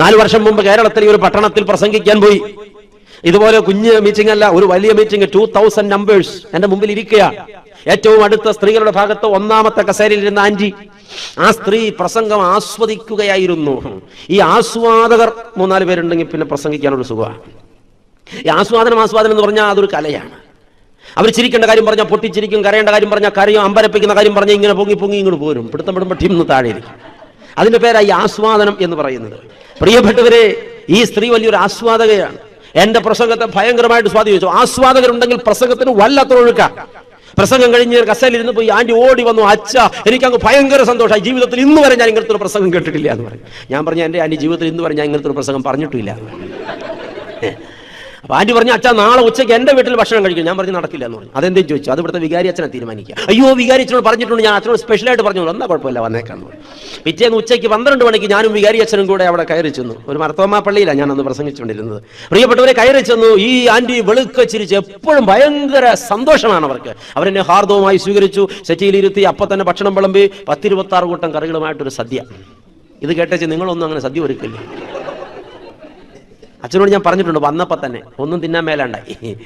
നാല് വർഷം മുമ്പ് കേരളത്തിൽ ഒരു പട്ടണത്തിൽ പ്രസംഗിക്കാൻ പോയി. ഇതുപോലെ കുഞ്ഞ് മീറ്റിംഗ് അല്ല ഒരു വലിയ മീറ്റിംഗ് ടൂ തൗസൻഡ് നമ്പേഴ്സ് എന്റെ മുമ്പിൽ ഇരിക്കുക ഏറ്റവും അടുത്ത സ്ത്രീകളുടെ ഭാഗത്ത് ഒന്നാമത്തെ കസേരയിൽ ഇരുന്ന ആന്റി ആ സ്ത്രീ പ്രസംഗം ആസ്വദിക്കുകയായിരുന്നു. ഈ ആസ്വാദകർ മൂന്നാൽ പേരുണ്ടെങ്കിൽ പിന്നെ പ്രസംഗിക്കാനൊരു സുഖമാണ്. ഈ ആസ്വാദനം ആസ്വാദനം എന്ന് പറഞ്ഞാൽ അതൊരു കലയാണ്. അവർ ചിരിക്കേണ്ട കാര്യം പറഞ്ഞാൽ പൊട്ടിച്ചിരിക്കും കരയേണ്ട കാര്യം പറഞ്ഞാൽ കരയും അമ്പരപ്പിക്കുന്ന കാര്യം പറഞ്ഞാൽ ഇങ്ങനെ പൊങ്ങി പൊങ്ങി ഇങ്ങോട്ട് പോരും. പിടുത്തം പിടുമ്പോൾ ടീം താഴെ ഇരിക്കും. അതിന്റെ പേരായി ആസ്വാദനം എന്ന് പറയുന്നത്. പ്രിയപ്പെട്ടവരെ ഈ സ്ത്രീ വലിയൊരു ആസ്വാദകയാണ്. എന്റെ പ്രസംഗത്തെ ഭയങ്കരമായിട്ട് സ്വാധീനിച്ചു. ആസ്വാദകരുണ്ടെങ്കിൽ പ്രസംഗത്തിന് വല്ലാത്ത ഒഴുക്ക. പ്രസംഗം കഴിഞ്ഞ് കസേലിരുന്ന് പോയി ആന്റി ഓടി വന്നു അച്ഛ എനിക്ക് അങ്ങ് ഭയങ്കര സന്തോഷമായി. ജീവിതത്തിൽ ഇന്ന് വരെ ഞാൻ ഇങ്ങനത്തെ ഒരു പ്രസംഗം കേട്ടിട്ടില്ല എന്ന് പറഞ്ഞു. ഞാൻ പറഞ്ഞു എന്റെ ആന്റി ജീവിതത്തിൽ ഇന്ന് വരെ ഞാൻ ഇങ്ങനത്തെ ഒരു പ്രസംഗം പറഞ്ഞിട്ടില്ല. അപ്പൊ ആന്റി പറഞ്ഞു അച്ഛാ നാളെ ഉച്ചയ്ക്ക് എന്റെ വീട്ടിൽ ഭക്ഷണം കഴിക്കും. ഞാൻ പറഞ്ഞു നടക്കില്ല എന്ന് പറഞ്ഞു. അതെന്തേലും ചോദിച്ചു? അത് ഇവിടുത്തെ വികാരി അച്ഛനെ തീരുമാനിക്കുക. അയ്യോ വികാരി അച്ഛനോട് പറഞ്ഞിട്ടുണ്ട് ഞാൻ അച്ഛനോട് സ്പെഷ്യലായിട്ട് പറഞ്ഞു. എന്നാ കുഴപ്പമില്ല വന്നേക്കാന്ന് പിറ്റേന്ന് ഉച്ചയ്ക്ക് പന്ത്രണ്ട് മണിക്ക് ഞാനും വികാരി അച്ഛനും കൂടെ അവിടെ കയറി ചെന്നു. ഒരു മർത്തോമാ പള്ളിയിലാണ് ഞാൻ അന്ന് പ്രസംഗിച്ചുകൊണ്ടിരുന്നത്. പ്രിയപ്പെട്ടവരെ കയറി ചെന്നു. ഈ ആന്റി വെളുക്ക ചിരിച്ച് എപ്പോഴും ഭയങ്കര സന്തോഷമാണ് അവർക്ക്. അവരെന്നെ ഹാർദവുമായി സ്വീകരിച്ചു. സെറ്റിയിലിരുത്തി അപ്പൊ തന്നെ ഭക്ഷണം വിളമ്പി പത്തിരുപത്താറ് കൂട്ടം കറികളുമായിട്ടൊരു സദ്യ. ഇത് കേട്ടേച്ച് നിങ്ങളൊന്നും അങ്ങനെ സദ്യ ഒരുക്കില്ലേ. അച്ഛനോട് ഞാൻ പറഞ്ഞിട്ടുണ്ട് വന്നപ്പോ തന്നെ. ഒന്നും തിന്നാൻ മേലാണ്ടായി.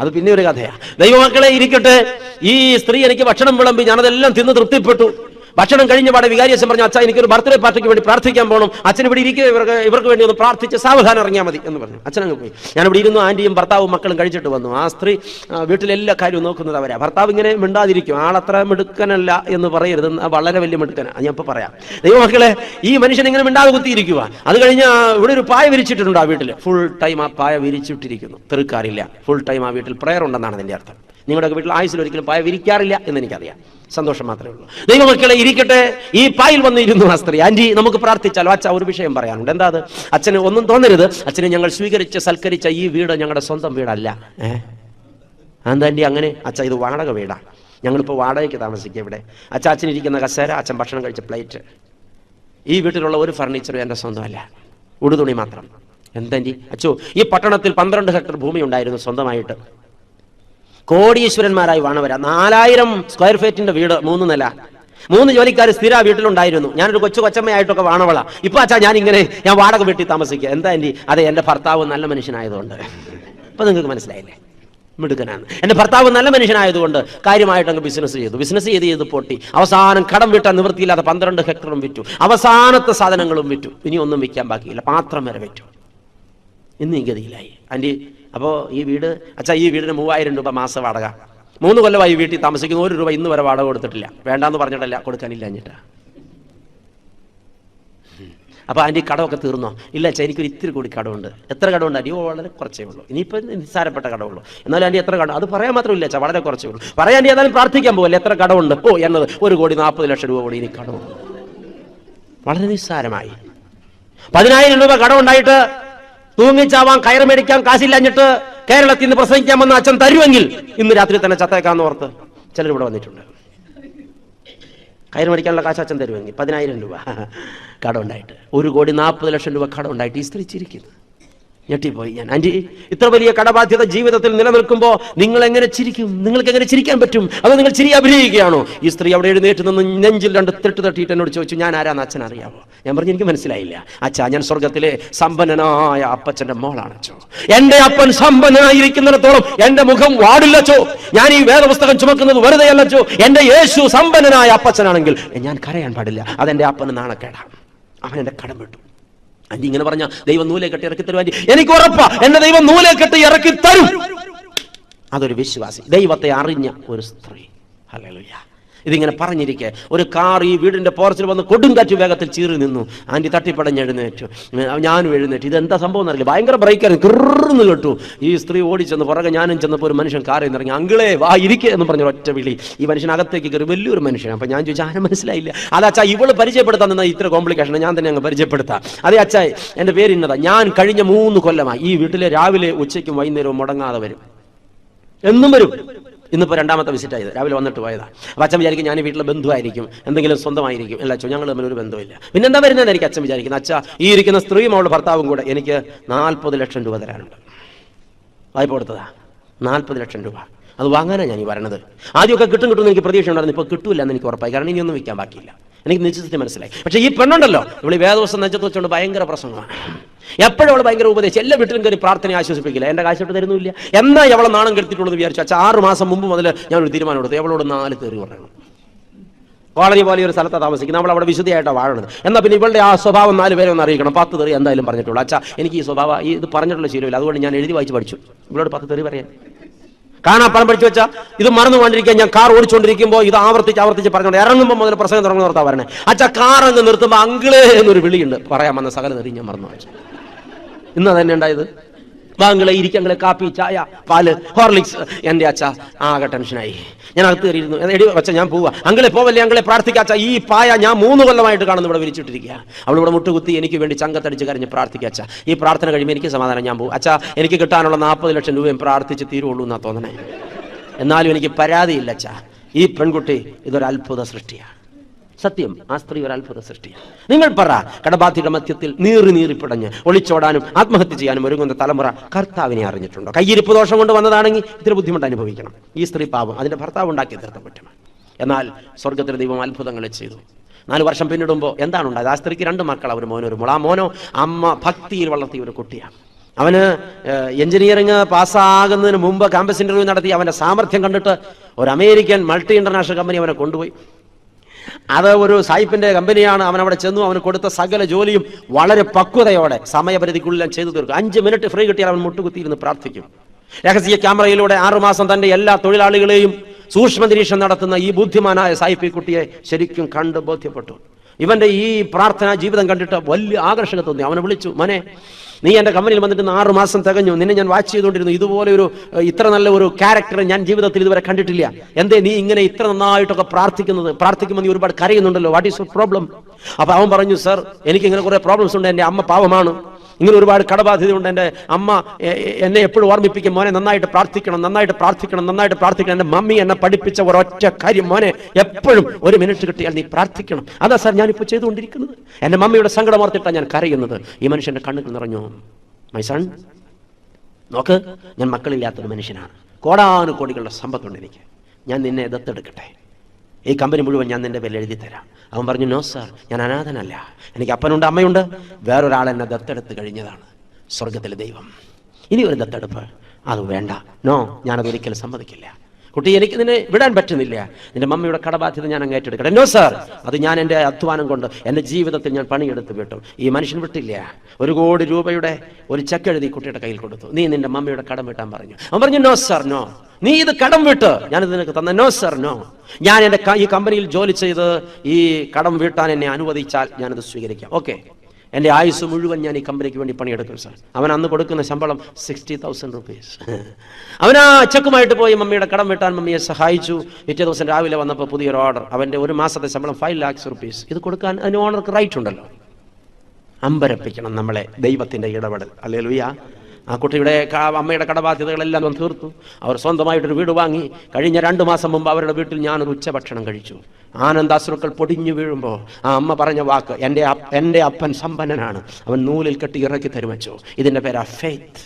അത് പിന്നെ ഒരു കഥയാ. ദൈവമക്കളെ ഇരിക്കട്ടെ. ഈ സ്ത്രീ എനിക്ക് ഭക്ഷണം വിളമ്പി ഞാനതെല്ലാം തിന്ന് തൃപ്തിപ്പെട്ടു. ഭക്ഷണം കഴിഞ്ഞ പാടെ വികാരി അച്ഛൻ പറഞ്ഞു അച്ഛാ എനിക്കൊരു ബർത്ത്ഡേ പാർട്ടിക്ക് വേണ്ടി പ്രാർത്ഥിക്കാൻ പോകണം അച്ഛൻ ഇവിടെ ഇരിക്കുക ഇവർക്ക് ഇവർക്ക് വേണ്ടി ഒന്ന് പ്രാർത്ഥിച്ച് സാവധാനം ഇറങ്ങിയാൽ മതി എന്ന് പറഞ്ഞു. അച്ഛൻ അങ്ങ് പോയി. ഞാനിവിടെ ഇരുന്നു ആന്റിയും ഭർത്താവും മക്കളും കഴിച്ചിട്ട് വന്നു. ആ സ്ത്രീ വീട്ടിലെല്ലാ കാര്യവും നോക്കുന്നത് അവരാ. ഭർത്താവ് ഇങ്ങനെ മിണ്ടാതിരിക്കും. ആളത്ര മിടുക്കനല്ല എന്ന് പറയരുത്. വളരെ വലിയ മിടുക്കനാണ് ഞാൻ ഇപ്പോൾ പറയാം. ദൈവമക്കളെ ഈ മനുഷ്യൻ ഇങ്ങനെ മിണ്ടാതെ കുത്തിയിരിക്കുക അത് കഴിഞ്ഞ് ഇവിടെ ഒരു പായ വിരിച്ചിട്ടുണ്ട് ആ വീട്ടിൽ ഫുൾ ടൈം ആ പായ വിരിച്ചിട്ടിരിക്കുന്നു. തെറുക്കാറില്ല ഫുൾ ടൈം ആ വീട്ടിൽ പ്രയർ ഉണ്ടെന്നാണ് അതിന്റെ അർത്ഥം. നിങ്ങളുടെ വീട്ടിൽ ആയുസിൽ ഒരിക്കലും പായ വിരിക്കാറില്ല എന്ന് എനിക്കറിയാം. സന്തോഷം മാത്രമേ ഉള്ളൂ. ദൈവമക്കളെ ഇരിക്കട്ടെ. ഈ പായിൽ വന്നിരുന്നു ആ സ്ത്രീ. ആന്റി നമുക്ക് പ്രാർത്ഥിച്ചാലോ? അച്ഛ ഒരു വിഷയം പറയാനുണ്ട്. എന്താ അത്? അച്ഛന് ഒന്നും തോന്നരുത്. അച്ഛനെ ഞങ്ങൾ സ്വീകരിച്ച് സൽക്കരിച്ച ഈ വീട് ഞങ്ങളുടെ സ്വന്തം വീടല്ല. ഏഹ് എന്താ ആന്റി അങ്ങനെ? അച്ഛ ഇത് വാടക വീടാ. ഞങ്ങളിപ്പോൾ വാടകയ്ക്ക് താമസിക്കുക ഇവിടെ. അച്ഛ അച്ഛനിരിക്കുന്ന കസേര അച്ഛൻ ഭക്ഷണം കഴിച്ച പ്ലേറ്റ്. ഈ വീട്ടിലുള്ള ഒരു ഫർണിച്ചറും എന്റെ സ്വന്തമല്ല. ഉടുതുണി മാത്രം. എന്താന്റി അച്ഛോ ഈ പട്ടണത്തിൽ പന്ത്രണ്ട് ഹെക്ടർ ഭൂമി ഉണ്ടായിരുന്നു സ്വന്തമായിട്ട്. കോടീശ്വരന്മാരായി വാണവരാ. നാലായിരം സ്ക്വയർ ഫീറ്റിന്റെ വീട് മൂന്ന് നില. മൂന്ന് ജോലിക്കാർ സ്ഥിര വീട്ടിലുണ്ടായിരുന്നു. ഞാനൊരു കൊച്ചു കൊച്ചമ്മയായിട്ടൊക്കെ വാണവള. ഇപ്പൊ അച്ഛാ ഞാൻ ഇങ്ങനെ ഞാൻ വാടക വീട്ടിൽ താമസിക്കുക എന്താ എന്റെ അതെ എന്റെ ഭർത്താവ് നല്ല മനുഷ്യനായതുകൊണ്ട്. ഇപ്പൊ നിങ്ങൾക്ക് മനസ്സിലായില്ലേ? മിടുക്കനാണ്. എന്റെ ഭർത്താവ് നല്ല മനുഷ്യനായതുകൊണ്ട് കാര്യമായിട്ട് അങ്ങ് ബിസിനസ് ചെയ്തു. ബിസിനസ് ചെയ്ത് ചെയ്ത് പൊട്ടി. അവസാനം കടം വിട്ടാൽ നിവൃത്തിയില്ലാതെ പന്ത്രണ്ട് ഹെക്ടറും വിറ്റു. അവസാനത്തെ സാധനങ്ങളും വിറ്റു. ഇനി ഒന്നും വിൽക്കാൻ ബാക്കിയില്ല. പാത്രം വരെ വിറ്റു. ഇന്ന് ഗതിയിലായി. ആന്റി അപ്പോൾ ഈ വീട് അച്ഛാ ഈ വീടിന് മൂവായിരം രൂപ മാസ വാടക. മൂന്ന് കൊല്ലമായി വീട്ടിൽ താമസിക്കുന്ന. ഒരു രൂപ ഇന്ന് വരെ വാടക കൊടുത്തിട്ടില്ല. വേണ്ടാന്ന് പറഞ്ഞിട്ടല്ല കൊടുക്കാനില്ല എന്നിട്ടാ. അപ്പോൾ ആന്റി കടമൊക്കെ തീർന്നോ? ഇല്ല അച്ഛാ എനിക്കൊരു ഇത്തിരി കൂടി കടമുണ്ട്. എത്ര കടമുണ്ട് അടിയോ വളരെ കുറച്ചേ ഉള്ളൂ. ഇനിയിപ്പോൾ നിസ്സാരപ്പെട്ട കടമുള്ളൂ. എന്നാലും ആന്റി എത്ര കടം? അത് പറയാൻ മാത്രമില്ല അച്ഛാ വളരെ കുറച്ചേ ഉള്ളൂ. പറയാൻ ആന്റി ഏതായാലും പ്രാർത്ഥിക്കാൻ പോകല്ലേ എത്ര കടമുണ്ട്? ഓ എന്നത് ഒരു കോടി നാൽപ്പത് ലക്ഷം രൂപ കൂടി ഇനി കടമുണ്ട്. വളരെ നിസ്സാരമായി. പതിനായിരം രൂപ കടമുണ്ടായിട്ട് തൂങ്ങിച്ചാവാൻ കയറുമേടിക്കാൻ കാശില്ലഞ്ഞിട്ട് കേരളത്തിൽ നിന്ന് പ്രസംഗിക്കാൻ വന്ന അച്ഛൻ തരുമെങ്കിൽ ഇന്ന് രാത്രി തന്നെ ചത്തേക്കാന്ന് ഓർത്ത് ചിലർ ഇവിടെ വന്നിട്ടുണ്ട്. കയറ് മേടിക്കാനുള്ള കാശ് അച്ഛൻ തരുമെങ്കിൽ പതിനായിരം രൂപ കടമുണ്ടായിട്ട് ഒരു കോടി നാൽപ്പത് ലക്ഷം രൂപ കടമുണ്ടായിട്ട് ഈ സ്ത്രീ ചിരിക്കുന്നു. ഞെട്ടിപ്പോയി ഞാൻ. ആന്റി ഇത്ര വലിയ കടബാധ്യത ജീവിതത്തിൽ നിലനിൽക്കുമ്പോൾ നിങ്ങൾ എങ്ങനെ ചിരിക്കും? നിങ്ങൾക്ക് എങ്ങനെ ചിരിക്കാൻ പറ്റും? അതോ നിങ്ങൾ ചിരി അഭിനയിക്കുകയാണോ? ഈ സ്ത്രീ അവിടെ എഴുന്നേറ്റ് നിന്ന് നെഞ്ചിൽ രണ്ട് തെട്ട് തട്ടിയിട്ട് എന്നോട് ചോദിച്ചു ഞാൻ ആരാന്ന് അച്ഛൻ അറിയാമോ ഞാൻ പറഞ്ഞു എനിക്ക് മനസ്സിലായില്ല. അച്ഛാ ഞാൻ സ്വർഗത്തിലെ സമ്പന്നനായ അപ്പച്ചന്റെ മോളാണ് അച്ഛോ. എന്റെ അപ്പൻ സമ്പന്നനായിരിക്കുന്നിടത്തോളം എന്റെ മുഖം വാടില്ലച്ചോ ഞാൻ ഈ വേദപുസ്തകം ചുമക്കുന്നത് വെറുതെ അല്ലച്ചോ എന്റെ യേശു സമ്പന്നനായ അപ്പച്ചനാണെങ്കിൽ. ഞാൻ കരയാൻ പാടില്ല. അതെന്റെ അപ്പന് നാണക്കേടാം. അവൻ എന്റെ കടം വിട്ടു. ആന്റി ഇങ്ങനെ പറഞ്ഞ ദൈവം നൂലെ കെട്ടി ഇറക്കി തരുവാൻ എനിക്ക് ഉറപ്പാ എന്നെ ദൈവം നൂലെ കെട്ടി ഇറക്കി തരും. അതൊരു വിശ്വാസി ദൈവത്തെ അറിഞ്ഞ ഒരു സ്ത്രീ. അല്ലേ ഇതിങ്ങനെ പറഞ്ഞിരിക്കെ ഒരു കാർ ഈ വീടിന്റെ പോർച്ചിൽ വന്ന് കൊടുങ്കാറ്റ് വേഗത്തിൽ ചീറി നിന്നു. ആന്റി തട്ടിപ്പടഞ്ഞ് എഴുന്നേറ്റു. ഉം, ഞാനും എഴുന്നേറ്റു. ഇതെന്താ സംഭവം എന്നറിയില്ല. ഭയങ്കര ബ്രേക്കായിരുന്നു. കിറന്ന് കേട്ടു. ഈ സ്ത്രീ ഓടിച്ചെന്ന് പുറകെ ഞാനും ചെന്നപ്പോൾ ഒരു മനുഷ്യൻ കാറിൽ നിന്ന് ഇറങ്ങി അങ്കിളേ വാ ഇരിക്കുക എന്ന് പറഞ്ഞ ഒറ്റ വിളി. ഈ മനുഷ്യൻ അകത്തേക്ക് കയറി വലിയൊരു മനുഷ്യനാണ് അപ്പം ഞാൻ ചോദിച്ചു ആരും മനസ്സിലായില്ല. അത് അച്ഛാ ഇവൾ പരിചയപ്പെടുത്താൻ നിന്ന ഇത്ര കോംപ്ലിക്കേഷൻ ഞാൻ തന്നെ അങ്ങ് പരിചയപ്പെടുത്താം. അതെ അച്ഛാ എന്റെ പേര് ഇന്നതാ. ഞാൻ കഴിഞ്ഞ മൂന്ന് കൊല്ലമായി ഈ വീട്ടിലെ രാവിലെ ഉച്ചയ്ക്കും വൈകുന്നേരവും മുടങ്ങാതെ വരും. എന്നും വരും. ഇന്നിപ്പോൾ രണ്ടാമത്തെ വിസിറ്റ് ആയത്. രാവിലെ വന്നിട്ട് പോയതാ. അപ്പം അച്ഛൻ വിചാരിക്കും ഞാൻ വീട്ടിലെ ബന്ധുവായിരിക്കും. എന്തെങ്കിലും സ്വന്തമായിരിക്കും. അല്ല അച്ഛൻ ഞങ്ങൾ തമ്മിൽ ഒരു ബന്ധമില്ല പിന്നെന്താ വരുന്നതെന്നായിരിക്കും അച്ഛൻ വിചാരിക്കുന്നത് അച്ഛാ ഈ ഇരിക്കുന്ന സ്ത്രീയും അവളുടെ ഭർത്താവും കൂടെ എനിക്ക് നാൽപ്പത് ലക്ഷം രൂപ തരാനുണ്ട്. വായ്പ കൊടുത്തതാ. നാൽപ്പത് ലക്ഷം രൂപ. അത് വാങ്ങാനാണ് ഞാൻ ഈ പറയണത്. ആദ്യമൊക്കെ കിട്ടും കിട്ടും എനിക്ക് പ്രതീക്ഷ ഉണ്ടായിരുന്നു ഇപ്പോൾ കിട്ടില്ല എന്ന് എനിക്ക് ഉറപ്പായി. കാരണം ഇനിയൊന്നും വിൽക്കാൻ ബാക്കിയില്ല. എനിക്ക് നിശ്ചിത മനസ്സിലായി. പക്ഷേ ഈ പെണ്ണുണ്ടല്ലോ. ഇവിടെ വേദവസം നെഞ്ചത്ത് വെച്ചുകൊണ്ട് ഭയങ്കര പ്രസംഗമാണ് എപ്പോഴും അവൾ ഭയങ്കര ഉപദേശം എല്ലാ വീട്ടിലും കയറി പ്രാർത്ഥന ആശ്വസിപ്പിക്കില്ല. എന്റെ കാശോട്ട് തരുന്നില്ല എന്നാ അവളെ നാണം കെടുത്തിട്ടുള്ളത് വിചാരിച്ചു. അച്ഛാ ആറ് മാസം മുമ്പ് മുതൽ ഞാനൊരു തീരുമാനം എടുത്തു. അവളോട് നാല് കയറി പറയണം കോളനി പോലെ ഒരു സ്ഥലത്താണ് താമസിക്കുന്നത്. നമ്മൾ അവിടെ വിശുദ്ധിയായിട്ടാണ് വാഴുന്നത്. എന്നാൽ പിന്നെ ഇവളുടെ ആ സ്വഭാവം നാല് പേരെ ഒന്ന് അറിയിക്കണം. പത്ത് തെറി എന്തായാലും പറഞ്ഞിട്ടുള്ളൂ. അച്ഛാ എനിക്ക് ഈ സ്വഭാവം ഈ ഇത് പറഞ്ഞിട്ടുള്ള ശീലമില്ല. അതുകൊണ്ട് ഞാൻ എഴുതി വായിച്ച് പഠിച്ചു. ഇവളോട് പത്ത് തെറി പറയാൻ. പണം പഠിച്ചു വെച്ചാൽ ഇത് മറന്നു കൊണ്ടിരിക്കാൻ ഞാൻ കാർ ഓടിച്ചുകൊണ്ടിരിക്കുമ്പോൾ ഇത് ആവർത്തിച്ച് ആവർത്തിച്ച് പറഞ്ഞുകൊണ്ട് ഇറങ്ങുമ്പോൾ മുതൽ പ്രസംഗം തുടങ്ങുന്ന നിർത്താൻ പറഞ്ഞത് അച്ഛാ കാർ അങ്ങ് നിർത്തുമ്പോൾ അങ്കിളേ എന്നൊരു വിളിയുണ്ട്. പറയാൻ വന്ന സകല തെറി ഞാൻ മറന്നു വെച്ചു ഇന്ന് തന്നെ ഉണ്ടായത്? ബാങ്കളെ ഇരിക്കങ്ങളെ കാപ്പി ചായ പാൽ ഹോർലിക്സ്. എന്റെ അച്ഛ ആകെ ടെൻഷനായി. ഞാൻ അകത്ത് കയറിയിരുന്നു. എടി അച്ഛ ഞാൻ പോവാ. അങ്ങളെ പോവല്ലേ അങ്ങളെ പ്രാർത്ഥിക്കാച്ച ഈ പായ ഞാൻ മൂന്ന് കൊല്ലമായിട്ട് കാണുന്നു ഇവിടെ വിരിച്ചിട്ടിരിക്കുക അവൾ ഇവിടെ മുട്ടുകുത്തി എനിക്ക് വേണ്ടി ചങ്കത്തടിച്ച് കരഞ്ഞ് പ്രാർത്ഥിക്കാച്ച ഈ പ്രാർത്ഥന കഴിയുമ്പോൾ എനിക്ക് സമാധാനം ഞാൻ പോകും അച്ഛ എനിക്ക് കിട്ടാനുള്ള നാൽപ്പത് ലക്ഷം രൂപയും പ്രാർത്ഥിച്ച് തീരുള്ളൂ എന്നാ തോന്നണേ. എന്നാലും എനിക്ക് പരാതിയില്ല അച്ഛ. ഈ പെൺകുട്ടി ഇതൊരു അത്ഭുത സൃഷ്ടിയാണ്. സത്യം ആ സ്ത്രീ ഒരു അത്ഭുത സൃഷ്ടിയാണ്. നിങ്ങൾ പറ കടബാധിയുടെ മധ്യത്തിൽ നീറി നീറിപ്പിടഞ്ഞ് ഒളിച്ചോടാനും ആത്മഹത്യ ചെയ്യാനും ഒരുങ്ങുന്ന തലമുറ കർത്താവിനെ അറിഞ്ഞിട്ടുണ്ടോ? കയ്യിരിപ്പ് ദോഷം കൊണ്ട് വന്നതാണെങ്കിൽ ഇത്തിരി ബുദ്ധിമുട്ട് അനുഭവിക്കണം. ഈ സ്ത്രീ പാവം അതിന്റെ ഭർത്താവ് ഉണ്ടാക്കി തീർത്ത പറ്റും എന്നാൽ സ്വർഗത്തിലെ ദൈവം അത്ഭുതങ്ങൾ ചെയ്തു. നാല് വർഷം പിന്നിടുമ്പോൾ എന്താണ് ഉണ്ടായത്? ആ സ്ത്രീക്ക് രണ്ട് മക്കൾ ഒരു മോനൊരു ആ മോനോ അമ്മ ഭക്തിയിൽ വളർത്തിയ ഒരു കുട്ടിയാണ്. അവന് എഞ്ചിനീയറിംഗ് പാസ്സാകുന്നതിന് മുമ്പ് ക്യാമ്പസ് ഇന്റർവ്യൂ നടത്തി അവന്റെ സാമർഥ്യം കണ്ടിട്ട് ഒരു അമേരിക്കൻ മൾട്ടി ഇന്റർനാഷണൽ കമ്പനി അവനെ കൊണ്ടുപോയി. അത് ഒരു സായിപ്പിന്റെ കമ്പനിയാണ്. അവൻ അവിടെ ചെന്നു. അവന് കൊടുത്ത സകല ജോലിയും വളരെ പക്വതയോടെ സമയപരിധിക്കുള്ളിൽ ചെയ്തു തീർക്കും. അഞ്ച് മിനിറ്റ് ഫ്രീ കിട്ടിയാൽ അവൻ മുട്ടുകുത്തിയിരുന്ന് പ്രാർത്ഥിക്കും. രഹസ്യ ക്യാമറയിലൂടെ ആറുമാസം തന്റെ എല്ലാ തൊഴിലാളികളെയും സൂക്ഷ്മ നിരീക്ഷണം നടത്തുന്ന ഈ ബുദ്ധിമാനായ സായിപ്പി കുട്ടിയെ ശരിക്കും കണ്ട് ബോധ്യപ്പെട്ടു. ഇവന്റെ ഈ പ്രാർത്ഥനാ ജീവിതം കണ്ടിട്ട് വലിയ ആകർഷണ തോന്നി. അവനെ വിളിച്ചു മനെ നീ എന്റെ കമ്പനിയിൽ വന്നിട്ട് ആറ് മാസം തികഞ്ഞു. നിന്നെ ഞാൻ വാച്ച് ചെയ്തുകൊണ്ടിരുന്നു. ഇതുപോലെ ഒരു ഇത്ര നല്ല ഒരു ക്യാരക്ടർ ഞാൻ ജീവിതത്തിൽ ഇതുവരെ കണ്ടിട്ടില്ല. എന്തേ നീ ഇങ്ങനെ ഇത്ര നന്നായിട്ടൊക്കെ പ്രാർത്ഥിക്കുന്നത്? പ്രാർത്ഥിക്കുമ്പോൾ നീ ഒരുപാട് കരയുന്നുണ്ടല്ലോ. വാട്ട് ഈസ് പ്രോബ്ലം അപ്പൊ അവൻ പറഞ്ഞു സർ എനിക്ക് ഇങ്ങനെ കുറെ പ്രോബ്ലംസ് ഉണ്ട്. എന്റെ അമ്മ പാവമാണ്. ഇങ്ങനെ ഒരുപാട് കടബാധ്യതയുണ്ട്. എന്റെ അമ്മ എന്നെ എപ്പോഴും ഓർമ്മിപ്പിക്കും മോനെ നന്നായിട്ട് പ്രാർത്ഥിക്കണം നന്നായിട്ട് പ്രാർത്ഥിക്കണം നന്നായിട്ട് പ്രാർത്ഥിക്കണം. എന്റെ മമ്മി എന്നെ പഠിപ്പിച്ച ഒരൊറ്റ കാര്യം മോനെ എപ്പോഴും ഒരു മിനിറ്റ് കിട്ടിയാൽ നീ പ്രാർത്ഥിക്കണം. അതാ സാർ ഞാനിപ്പോൾ ചെയ്തുകൊണ്ടിരിക്കുന്നത്. എന്റെ മമ്മിയുടെ സങ്കടം ഓർത്തിട്ടാണ് ഞാൻ കരയുന്നത്. ഈ മനുഷ്യന്റെ കണ്ണുകൾ നിറഞ്ഞു. മൈ സൺ നോക്ക് ഞാൻ മക്കളില്ലാത്തൊരു മനുഷ്യനാണ്. കോടാനുകോടികളുടെ സമ്പത്തുണ്ട് എനിക്ക്. ഞാൻ നിന്നെ ദത്തെടുക്കട്ടെ. ഈ കമ്പനി മുഴുവൻ ഞാൻ നിന്റെ പേരിൽ എഴുതി തരാം. അവൻ പറഞ്ഞു നോ സാർ ഞാൻ അനാഥനല്ല. എനിക്ക് അപ്പനുണ്ട് അമ്മയുണ്ട്. വേറൊരാൾ എന്നെ ദത്തെടുത്ത് കഴിഞ്ഞതാണ്. സ്വർഗത്തിലെ ദൈവം. ഇനി ഒരു ദത്തെടുപ്പ്. അത് വേണ്ട. നോ ഞാനത് ഒരിക്കലും സമ്മതിക്കില്ല. കുട്ടി എനിക്ക് നിന്നെ വിടാൻ പറ്റുന്നില്ല. നിന്റെ മമ്മിയുടെ കടബാധ്യത ഞാൻ അങ്ങ് ഏറ്റെടുക്കട്ടെ. നോ സാർ അത് ഞാൻ എന്റെ അധ്വാനം കൊണ്ട് എന്റെ ജീവിതത്തിൽ ഞാൻ പണിയെടുത്ത് വിട്ടു. ഈ മനുഷ്യൻ വിട്ടില്ല. ഒരു കോടി രൂപയുടെ ഒരു ചെക്ക് എഴുതി കുട്ടിയുടെ കയ്യിൽ കൊടുത്തു. നീ നിന്റെ മമ്മിയുടെ കടം വിട്ടാൻ പറഞ്ഞു. അവൻ പറഞ്ഞു നോ സാർ നോ നീ ഇത് കടം വിട്ട്. ഞാനിത് നിനക്ക് തന്ന. നോ സാർ നോ ഞാൻ എന്റെ ഈ കമ്പനിയിൽ ജോലി ചെയ്ത് ഈ കടം വീട്ടാൻ എന്നെ അനുവദിച്ചാൽ ഞാനത് സ്വീകരിക്കാം. ഓക്കെ എന്റെ ആയുസ് മുഴുവൻ ഞാൻ ഈ കമ്പനിക്ക് വേണ്ടി പണിയെടുക്കും സാർ അവൻ അന്ന് കൊടുക്കുന്ന ശമ്പളം സിക്സ്റ്റി തൗസൻഡ് റുപ്പീസ് അവൻ ആ ചെക്കുമായിട്ട് പോയി മമ്മിയുടെ കടം വീട്ടാൻ മമ്മിയെ സഹായിച്ചു. പിറ്റേ ദിവസം രാവിലെ വന്നപ്പോൾ പുതിയൊരു ഓർഡർ അവന്റെ ഒരു മാസത്തെ ശമ്പളം ഫൈവ് ലാക്സ് റുപ്പീസ് ഇത് കൊടുക്കാൻ അതിന് ഓണർക്ക് റൈറ്റ് ഉണ്ടല്ലോ. അമ്പരപ്പിക്കണം നമ്മളെ ദൈവത്തിന്റെ ഇടപെടൽ. അല്ലേ ലുയ്യ ആ കുട്ടിയുടെ അമ്മയുടെ കടബാധ്യതകളെല്ലാം അവൻ തീർത്തു. അവർ സ്വന്തമായിട്ടൊരു വീട് വാങ്ങി. കഴിഞ്ഞ രണ്ട് മാസം മുമ്പ് അവരുടെ വീട്ടിൽ ഞാനൊരു ഉച്ചഭക്ഷണം കഴിച്ചു. ആനന്ദാശ്രുക്കൾ പൊടിഞ്ഞു വീഴുമ്പോൾ ആ അമ്മ പറഞ്ഞ വാക്ക് എന്റെ എന്റെ അപ്പൻ സമ്പന്നനാണ്. അവൻ നൂലിൽ കെട്ടി ഇറക്കി തരുവച്ചു. ഇതിന്റെ പേരാ ഫെയ്ത്ത്.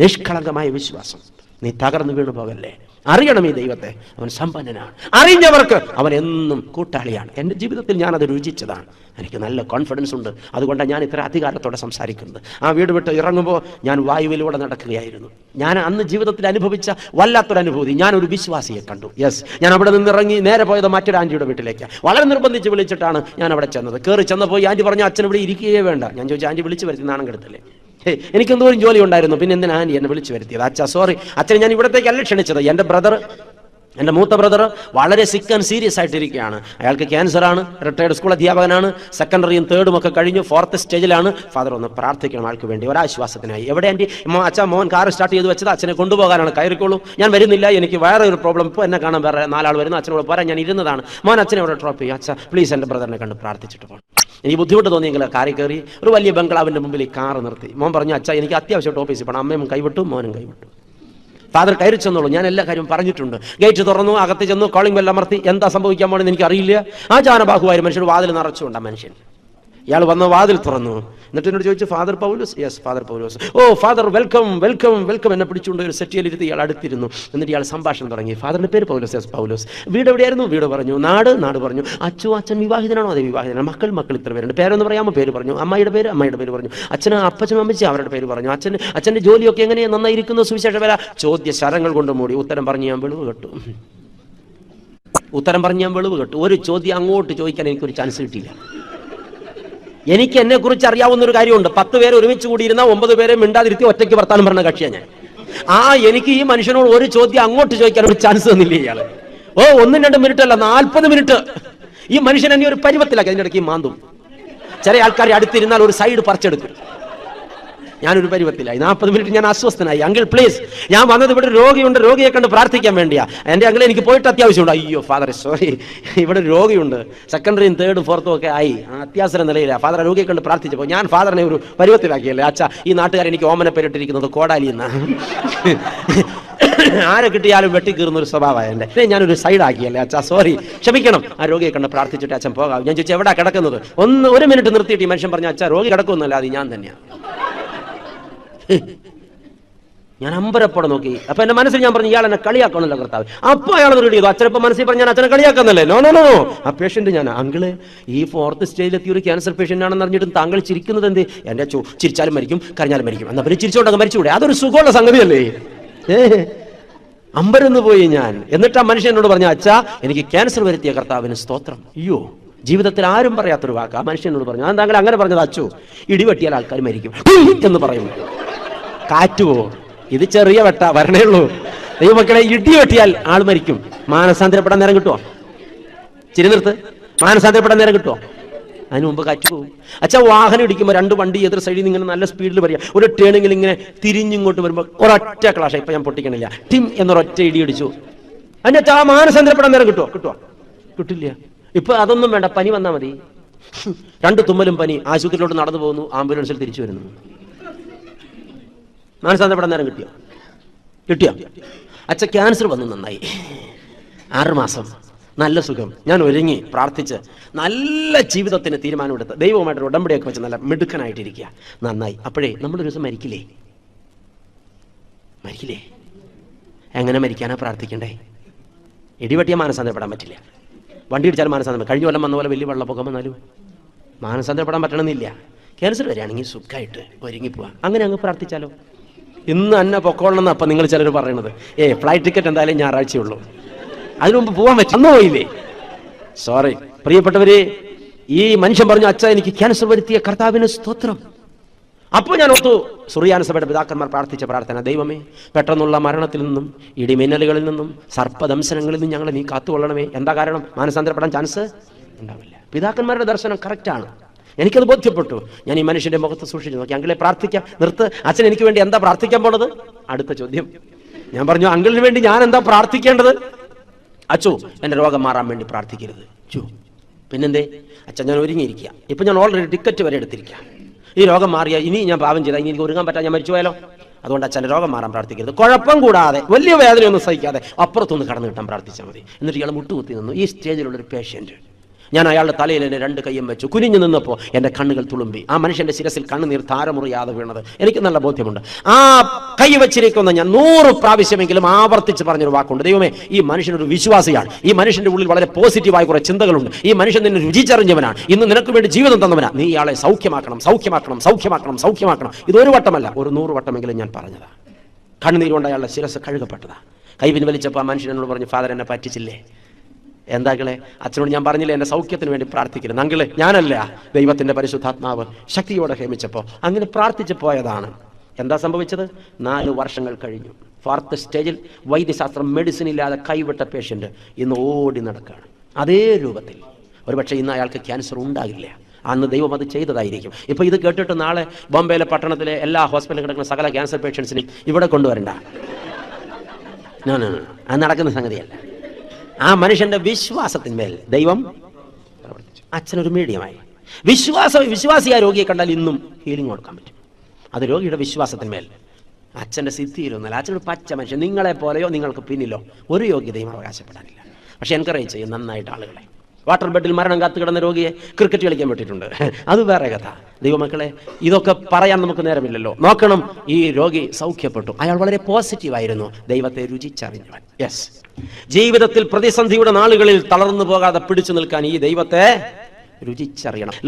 നിഷ്കളങ്കമായ വിശ്വാസം. നീ തകർന്നു വീണു പോകല്ലേ? അറിയണം ഈ ദൈവത്തെ. അവൻ സമ്പന്നനാണ്. അറിഞ്ഞവർക്ക് അവൻ എന്നും കൂട്ടാളിയാണ്. എന്റെ ജീവിതത്തിൽ ഞാനത് രുചിച്ചതാണ്. എനിക്ക് നല്ല കോൺഫിഡൻസ് ഉണ്ട്. അതുകൊണ്ടാണ് ഞാൻ ഇത്ര അധികാരത്തോടെ സംസാരിക്കുന്നത്. ആ വീട് വിട്ട് ഇറങ്ങുമ്പോൾ ഞാൻ വായുവിലൂടെ നടക്കുകയായിരുന്നു. ഞാൻ അന്ന് ജീവിതത്തിൽ അനുഭവിച്ച വല്ലാത്തൊരു അനുഭൂതി ഞാനൊരു വിശ്വാസിയെ കണ്ടു. യെസ് ഞാൻ അവിടെ നിന്ന് ഇറങ്ങി നേരെ പോയത് മറ്റൊരു ആന്റിയുടെ വീട്ടിലേക്ക്. വളരെ നിർബന്ധിച്ച് വിളിച്ചിട്ടാണ് ഞാൻ അവിടെ ചെന്നത്. കയറി ചെന്നപ്പോൾ ആന്റി പറഞ്ഞു അച്ഛൻ ഇവിടെ ഇരിക്കുകയേ വേണ്ട. ഞാൻ ചോദിച്ചു ആന്റി വിളിച്ചു വരുത്തി നാണം കെടുത്തല്ലേ? ഹേ, എനിക്ക് എന്തോരം ജോലി ഉണ്ടായിരുന്നു പിന്നെ എന്തിനാ ആന്റി എന്നെ വിളിച്ചു വരുത്തിയത്? അച്ഛാ സോറി അച്ഛനെ ഞാൻ ഇവിടത്തേക്കല്ല ക്ഷണിച്ചത്. എന്റെ ബ്രദർ എന്റെ മൂത്ത ബ്രദർ വളരെ സിക്ക് ആൻഡ് സീരിയസ് ആയിട്ടിരിക്കുകയാണ്. അയാൾക്ക് ക്യാൻസർ ആണ് റിട്ടയർഡ് സ്കൂൾ അധ്യാപകനാണ് സെക്കൻഡറിയും തേർഡും ഒക്കെ കഴിഞ്ഞു ഫോർത്ത് സ്റ്റേജിലാണ് ഫാദർ ഒന്ന് പ്രാർത്ഥിക്കണം ആൾക്ക് വേണ്ടി. ഒരാശ്വാസത്തിനായി. എവിടെ മോ അച്ഛാ മോൻ കാർ സ്റ്റാർട്ട് ചെയ്ത് വെച്ചത്. അച്ഛനെ കൊണ്ടുപോകാനാണ്. കയറിക്കോളൂ. ഞാൻ വരുന്നില്ല എനിക്ക് വേറെ ഒരു പ്രോബ്ലം ഇപ്പോൾ എന്നെ കാണാൻ വേറെ നാലാൾ വരുന്നു. അച്ഛനോട് പോരാൻ ഞാൻ ഇരുന്നതാണ്. മോൻ അച്ഛനെ അവിടെ ഡ്രോപ്പ് ചെയ്യും. അച്ഛാ പ്ലീസ് എന്റെ ബ്രദറിനെ കണ്ട് പ്രാർത്ഥിച്ചിട്ട് പോകണം എനിക്ക് ബുദ്ധിമുട്ട് തോന്നിയെങ്കിൽ കാറി കയറി ഒരു വലിയ ബംഗ്ലാവിന്റെ മുമ്പിൽ ഈ കാറ് നിർത്തി. മോൻ പറഞ്ഞു അച്ഛാ എനിക്ക് അത്യാവശ്യമായിട്ട് ഓഫീസിൽ പോകണം അമ്മയും കൈവിട്ടു മോനും കൈവിട്ടു. ഫാദർ കയറി ചെന്നോളൂ. ഞാൻ എല്ലാ കാര്യവും പറഞ്ഞിട്ടുണ്ട്. ഗേറ്റ് തുറന്നു അകത്ത് ചെന്നു കോളിംഗ് ബെൽ അമർത്തി. എന്താ സംഭവിക്കാൻ പോണെന്ന് എനിക്ക് അറിയില്ല ആ ജാനബാഹുവായ മനുഷ്യൻ വാതിൽ നിറച്ചുകൊണ്ട് ആ മനുഷ്യൻ. ഇയാൾ വന്ന വാതിൽ തുറന്നു. എന്നിട്ട് എന്നോട് ചോദിച്ചു father Paulose yes father Paulose oh father welcome welcome welcome എന്നെ പിടിച്ചുകൊണ്ട് ഒരു സെറ്റിയിലിരുത്തി ഇയാൾ അടുത്തിരുന്നു. എന്നിട്ട് ഇയാൾ സംഭാഷണം തുടങ്ങി. ഫാദറിന്റെ പേര് പൗലോസ് യെസ് പൗലോസ് വീട് എവിടെയായിരുന്നു? വീട് പറഞ്ഞു. നാട്? നാട് പറഞ്ഞു. അച്ചു അച്ഛൻ വിവാഹിതനാണോ? അതെ വിവാഹിതനാണ്. മക്കൾ മക്കൾ ഇത്ര പേരുണ്ട്. പേരെന്ന് പറയാമോ? പേര് പറഞ്ഞു. അമ്മയുടെ പേര്? അമ്മയുടെ പേര് പറഞ്ഞു. അച്ഛന് അപ്പച്ചൻ അമ്മച്ചി അവരുടെ പേര് പറഞ്ഞു. അച്ഛൻ അച്ഛന്റെ ജോലിയൊക്കെ എങ്ങനെയാണ് നന്നായിരിക്കുന്നു? സുവിശേഷ വില? ചോദ്യ ശരങ്ങൾ കൊണ്ട് മൂടി. ഉത്തരം പറഞ്ഞു ഞാൻ വെളിവ് കെട്ടു. ഉത്തരം പറഞ്ഞ് ഞാൻ വെളിവ് കെട്ടു. ഒരു ചോദ്യം അങ്ങോട്ട് ചോദിക്കാൻ എനിക്കൊരു ചാൻസ് കിട്ടിയില്ല. എനിക്ക് എന്നെ കുറിച്ച് അറിയാവുന്ന ഒരു കാര്യമുണ്ട്. പത്ത് പേര് ഒരുമിച്ച് കൂടിയിരുന്ന ഒമ്പത് പേരെ മിണ്ടാതിരുത്തി ഒറ്റയ്ക്ക് വർത്താനം പറഞ്ഞ കക്ഷിയാണ് ഞാൻ. ആ എനിക്ക് ഈ മനുഷ്യനോട് ഒരു ചോദ്യം അങ്ങോട്ട് ചോദിക്കാൻ ഒരു ചാൻസ് തന്നില്ല ഇയാൾ? ഓ ഒന്നും രണ്ട് മിനിറ്റ് അല്ല നാൽപ്പത് മിനിറ്റ് ഈ മനുഷ്യൻ എന്നെ ഒരു പരുവത്തിലാക്കി അതിന്റെ ഇടയ്ക്ക് മാന്തും. ചില ആൾക്കാർ അടുത്തിരുന്നാൽ ഒരു സൈഡ് പറിച്ചെടുക്കും. ഞാനൊരു പരുവത്തിലായി. നാൽപ്പത് മിനിറ്റ് ഞാൻ അസ്വസ്ഥനായി. അങ്കിൾ പ്ലീസ് ഞാൻ വന്നത് ഇവിടെ രോഗിയുണ്ട്. രോഗിയെ കണ്ട് പ്രാർത്ഥിക്കാൻ വേണ്ടിയാ. എന്റെ അങ്കിൾ എനിക്ക് പോയിട്ട് അത്യാവശ്യമുണ്ട്. അയ്യോ ഫാദർ സോറി ഇവിടെ രോഗിയുണ്ട്. സെക്കൻഡറിയും തേർഡും ഫോർത്തും ഒക്കെ ആയി. അത്യാവശ്യ നിലയില്ല ഫാദർ രോഗിയെ കണ്ട് പ്രാർത്ഥിച്ചപ്പോൾ ഞാൻ ഫാദറിനെ ഒരു പരുവത്തിലാക്കിയല്ലേ? അച്ഛാ ഈ നാട്ടുകാർ എനിക്ക് ഓമന പേരിട്ടിരിക്കുന്നത് കോടാലി എന്നാണ് ആരെ കിട്ടിയാലും വെട്ടിക്കീറുന്ന ഒരു സ്വഭാവമാണ് എന്റെ. ഞാനൊരു സൈഡ് ആക്കിയല്ലേ? അച്ഛാ സോറി ക്ഷമിക്കണം. ആ രോഗിയെ കണ്ട് പ്രാർത്ഥിച്ചിട്ട് അച്ഛൻ പോകാം. ഞാൻ ചോദിച്ചു എവിടെ കിടക്കുന്നത്? ഒന്ന് ഒരു മിനിറ്റ് നിർത്തിയിട്ട് ഈ മനുഷ്യൻ പറഞ്ഞു അച്ഛാ രോഗി കിടക്കുമെന്നല്ല ഞാൻ തന്നെയാണ് ഞാൻ അമ്പരപ്പടം നോക്കി. അപ്പൊ എന്റെ മനസ്സിൽ ഞാൻ പറഞ്ഞു ഇയാൾ എന്നെ കളിയാക്കണമല്ലോ കർത്താവ്. അപ്പൊ അയാൾ റെഡി ചെയ്തു അച്ഛനപ്പോ മനസ്സിൽ പറഞ്ഞു ഞാൻ അച്ഛനെ കളിയാക്കുന്നല്ലേ? നോ നോ നോ ആ പേഷ്യന്റ് ഞാൻ അങ്കിൾ ഈ ഫോർത്ത് സ്റ്റേജിലെത്തിയ ഒരു ക്യാൻസർ പേഷ്യന്റ് ആണെന്ന് അറിഞ്ഞിട്ടും താങ്കൾ ചിരിക്കുന്നത് എന്ത്? എന്റെ ചിരിച്ചാലും മരിക്കും കരഞ്ഞാലും മരിക്കും. എന്നാ പിന്നെ ചിരിച്ചോണ്ടങ്ങ് മരിച്ചുകൂടെ? അതൊരു സുഖമുള്ള സംഗതിയല്ലേ? ഏ? അമ്പരന്ന് പോയി ഞാൻ. എന്നിട്ട് ആ മനുഷ്യൻ എന്നോട് പറഞ്ഞു അച്ഛാ എനിക്ക് ക്യാൻസർ വരുത്തിയ കർത്താവിന് സ്തോത്രം. അയ്യോ. ജീവിതത്തിൽ ആരും പറയാത്തൊരു വാക്ക്. ആ മനുഷ്യനോട് പറഞ്ഞു ഞാൻ താങ്കൾ അങ്ങനെ പറഞ്ഞത്? അച്ചു ഇടിവെട്ടിയാൽ ആൾക്കാർ മരിക്കും. എന്ന് പറയും കാറ്റുവോ? ഇത് ചെറിയ വെട്ട വരണേ ഉള്ളൂ. ദൈവമക്കളെ ഇടി വെട്ടിയാൽ ആൾ മരിക്കും. മാനസാന്തരപ്പെടാൻ നേരം കിട്ടുമോ ചിരി നിർത്ത്. മാനസാന്തരപ്പെടാൻ നേരം കിട്ടുമോ അതിന് മുമ്പ് കാറ്റ് പോകും അച്ഛാ വാഹനം ഇടിക്കുമ്പോൾ രണ്ട് വണ്ടി എതിർ സൈഡിൽ നിന്ന് നല്ല സ്പീഡിൽ വരിക. ഒരു ടേണിങ്ങിൽ ഇങ്ങനെ തിരിഞ്ഞിങ്ങോട്ട് വരുമ്പോൾ ഒരൊറ്റ ക്ലാഷ് ഇപ്പൊ ഞാൻ പൊട്ടിക്കണില്ല. ടിം എന്നൊരൊറ്റ ഇടി അടിച്ചു. അതിന്റെ ആ മാനസാന്തരപ്പെടാൻ നേരം കിട്ടുമോ കിട്ടുമോ കിട്ടില്ല. ഇപ്പൊ അതൊന്നും വേണ്ട പനി വന്നാൽ മതി. രണ്ട് തുമ്മലും പനി. ആശുപത്രിയിലോട്ട് നടന്നു പോകുന്നു. ആംബുലൻസിൽ തിരിച്ചു വരുന്നു. മാനസാന്തരപ്പെടാൻ നേരം കിട്ടിയോ? കിട്ടിയോ? അച്ഛ ക്യാൻസർ വന്നു നന്നായി. ആറുമാസം നല്ല സുഖം. ഞാൻ ഒരുങ്ങി പ്രാർത്ഥിച്ച് നല്ല ജീവിതത്തിന് തീരുമാനമെടുത്ത് ദൈവവുമായിട്ട് ഉടമ്പടിയൊക്കെ വെച്ച് നല്ല മിടുക്കനായിട്ടിരിക്കുക. നന്നായി. അപ്പോഴേ നമ്മളൊരു ദിവസം മരിക്കില്ലേ? മരിക്കില്ലേ? എങ്ങനെ മരിക്കാനാ പ്രാർത്ഥിക്കണ്ടേ? ഇടിവട്ടിയ മാനസാന്തരപ്പെടാൻ പറ്റില്ല. വണ്ടി ഇടിച്ചാൽ മാനസാന്തരം കഴിഞ്ഞ കൊല്ലം വന്ന പോലെ വലിയ വെള്ളപ്പൊക്കം വന്നാലും മാനസാന്തരപ്പെടാൻ പറ്റണമെന്നില്ല. ക്യാൻസർ വരികയാണെങ്കിൽ സുഖമായിട്ട് ഒരുങ്ങിപ്പോവാ അങ്ങനെ അങ്ങ് പ്രാർത്ഥിച്ചാലോ? ഇന്ന് തന്നെ പൊക്കോളണം അപ്പം നിങ്ങൾ ചിലർ പറയണത്. ഏ ഫ്ലൈറ്റ് ടിക്കറ്റ് എന്തായാലും ഞായറാഴ്ചയുള്ളൂ. അതിനു മുമ്പ് പോകാൻ പറ്റും. അന്ന് പോയില്ലേ? സോറി പ്രിയപ്പെട്ടവരെ ഈ മനുഷ്യൻ പറഞ്ഞു അച്ഛ എനിക്ക് ക്യാൻസർ വരുത്തിയ കർത്താവിന് സ്തോത്രം. അപ്പോൾ ഞാൻ ഓർത്തു സുറിയാന സഭയുടെ പിതാക്കന്മാർ പ്രാർത്ഥിച്ച പ്രാർത്ഥന ദൈവമേ പെട്ടെന്നുള്ള മരണത്തിൽ നിന്നും ഇടിമിന്നലുകളിൽ നിന്നും സർപ്പദംശനങ്ങളിൽ നിന്നും ഞങ്ങളെ നീ കാത്തുകൊള്ളണമേ. എന്താ കാരണം? മാനസാന്തരപ്പെടാൻ ചാൻസ് ഉണ്ടാവില്ല. പിതാക്കന്മാരുടെ ദർശനം കറക്റ്റാണ് എനിക്കത് ബോധ്യപ്പെട്ടു. ഞാൻ ഈ മനുഷ്യന്റെ മുഖത്ത് സൂക്ഷിച്ചു. നോക്കി അങ്കിളെ പ്രാർത്ഥിക്കാം. നിർത്ത്. അച്ഛൻ എനിക്ക് വേണ്ടി എന്താ പ്രാർത്ഥിക്കാൻ പോണത്? അടുത്ത ചോദ്യം. ഞാൻ പറഞ്ഞു അങ്കിളിന് വേണ്ടി ഞാൻ എന്താ പ്രാർത്ഥിക്കേണ്ടത്? അച്ചു എന്റെ രോഗം മാറാൻ വേണ്ടി പ്രാർത്ഥിക്കരുത്. ചു പിന്നെന്തേ? അച്ഛൻ ഞാൻ ഒരുങ്ങിയിരിക്കുക ഇപ്പം ഞാൻ ഓൾറെഡി ടിക്കറ്റ് വരെ എടുത്തിരിക്കുക ഈ രോഗം മാറിയ ഇനി ഞാൻ പാവം ചെയ്താൽ ഇനി എനിക്ക് ഒരുങ്ങാൻ പറ്റാ ഞാൻ മരിച്ചു പോയാലോ? അതുകൊണ്ട് അച്ഛന്റെ രോഗം മാറാൻ പ്രാർത്ഥിക്കരുത്. കുഴപ്പം കൂടാതെ വലിയ വേദനയൊന്നും സഹിക്കാതെ അപ്പുറത്തൊന്ന് കടന്നു കിട്ടാൻ പ്രാർത്ഥിച്ചാൽ മതി. എന്നിട്ട് ഇയാൾ മുട്ടുകുത്തി നിന്നു. ഈ സ്റ്റേജിലുള്ളൊരു പേഷ്യന്റ് ഞാൻ അയാളുടെ തലയിൽ എന്നെ രണ്ട് കൈയും വെച്ചു. കുനിഞ്ഞു നിന്നപ്പോൾ എന്റെ കണ്ണുകൾ തുളുമ്പി. ആ മനുഷ്യന്റെ ശിരസിൽ കണ്ണുനീർ താരമുറിയാതെ വീണത് എനിക്ക് നല്ല ബോധ്യമുണ്ട്. ആ കൈ വെച്ചിരിക്കുന്ന ഞാൻ നൂറ് പ്രാവശ്യമെങ്കിലും ആവർത്തിച്ച് പറഞ്ഞൊരു വാക്കുണ്ട്. ദൈവമേ ഈ മനുഷ്യനൊരു വിശ്വാസിയാണ്. ഈ മനുഷ്യന്റെ ഉള്ളിൽ വളരെ പോസിറ്റീവായ കുറേ ചിന്തകളുണ്ട്. ഈ മനുഷ്യൻ നിന്നെ രുചിച്ചറിഞ്ഞവനാണ്. ഇന്ന് നിനക്ക് വേണ്ടി ജീവിതം തന്നവനാണ് നീ ഇയാളെ സൗഖ്യമാക്കണം സൗഖ്യമാക്കണം സൗഖ്യമാക്കണം സൗഖ്യമാക്കണം. ഇതൊരു വട്ടമല്ല ഒരു നൂറ് വട്ടമെങ്കിലും ഞാൻ പറഞ്ഞതാണ് കണ്ണുനീരുകൊണ്ട് അയാളുടെ ശിരസ് കഴുകപ്പെട്ടതാണ് കൈ പിൻവലിച്ചപ്പോൾ ആ മനുഷ്യനോട് പറഞ്ഞു ഫാദർ എന്നെ പറ്റിച്ചില്ലേ? എന്താക്കളെ? അച്ഛനോട് ഞാൻ പറഞ്ഞില്ലേ എന്റെ സൗഖ്യത്തിന് വേണ്ടി പ്രാർത്ഥിക്കരുത്. അങ്കിളെ ഞാനല്ല ദൈവത്തിന്റെ പരിശുദ്ധാത്മാവ്. ശക്തിയോടെ ഹേമിച്ചപ്പോൾ അങ്ങനെ പ്രാർത്ഥിച്ചു പോയതാണ്. എന്താ സംഭവിച്ചത്? നാല് വർഷങ്ങൾ കഴിഞ്ഞു. ഫോർത്ത് സ്റ്റേജിൽ വൈദ്യശാസ്ത്രം മെഡിസിൻ ഇല്ലാതെ കൈവിട്ട പേഷ്യന്റ് ഇന്ന് ഓടി നടക്കുകയാണ് അതേ രൂപത്തിൽ. ഒരുപക്ഷെ ഇന്ന് അയാൾക്ക് ക്യാൻസർ ഉണ്ടാകില്ല. അന്ന് ദൈവം അത് ചെയ്തതായിരിക്കും. ഇപ്പോൾ ഇത് കേട്ടിട്ട് നാളെ ബോംബെയിലെ പട്ടണത്തിലെ എല്ലാ ഹോസ്പിറ്റലിൽ കിടക്കുന്ന സകല ക്യാൻസർ പേഷ്യൻസിനെയും ഇവിടെ കൊണ്ടുവരണ്ട. അത് നടക്കുന്ന സംഗതിയല്ല. ആ മനുഷ്യന്റെ വിശ്വാസത്തിന്മേൽ ദൈവം അച്ഛനൊരു മീഡിയമായി. വിശ്വാസം വിശ്വാസിയായ രോഗിയെ കണ്ടാൽ ഇന്നും ഹീലിംഗ് കൊടുക്കാൻ പറ്റും. അത് രോഗിയുടെ വിശ്വാസത്തിന്മേൽ. അച്ഛന്റെ സിദ്ധിയിലൊന്നല്ല അച്ഛനൊരു പച്ച മനുഷ്യൻ നിങ്ങളെ പോലെയോ നിങ്ങൾക്ക് പിന്നിലോ ഒരു യോഗ്യതയും അവകാശപ്പെടാനില്ല. പക്ഷെ എൻകറേജ് ചെയ്യും നന്നായിട്ട് ആളുകളെ. വാട്ടർ ബെഡിൽ മരണം കാത്തു കിടന്ന രോഗിയെ ക്രിക്കറ്റ് കളിക്കാൻ പറ്റിയിട്ടുണ്ട് അത് വേറെ കഥ. ദൈവമക്കളെ ഇതൊക്കെ പറയാൻ നമുക്ക് നേരമില്ലല്ലോ. നോക്കണം ഈ രോഗി സൗഖ്യപ്പെട്ടു. അയാൾ വളരെ പോസിറ്റീവ് ആയിരുന്നു ദൈവത്തെ രുചിച്ചറിഞ്ഞവൻ. യെസ് ജീവിതത്തിൽ പ്രതിസന്ധിയുടെ നാളുകളിൽ തളർന്നു പോകാതെ പിടിച്ചു നിൽക്കാൻ ഈ ദൈവത്തെ രുചിച്ചറിയണം.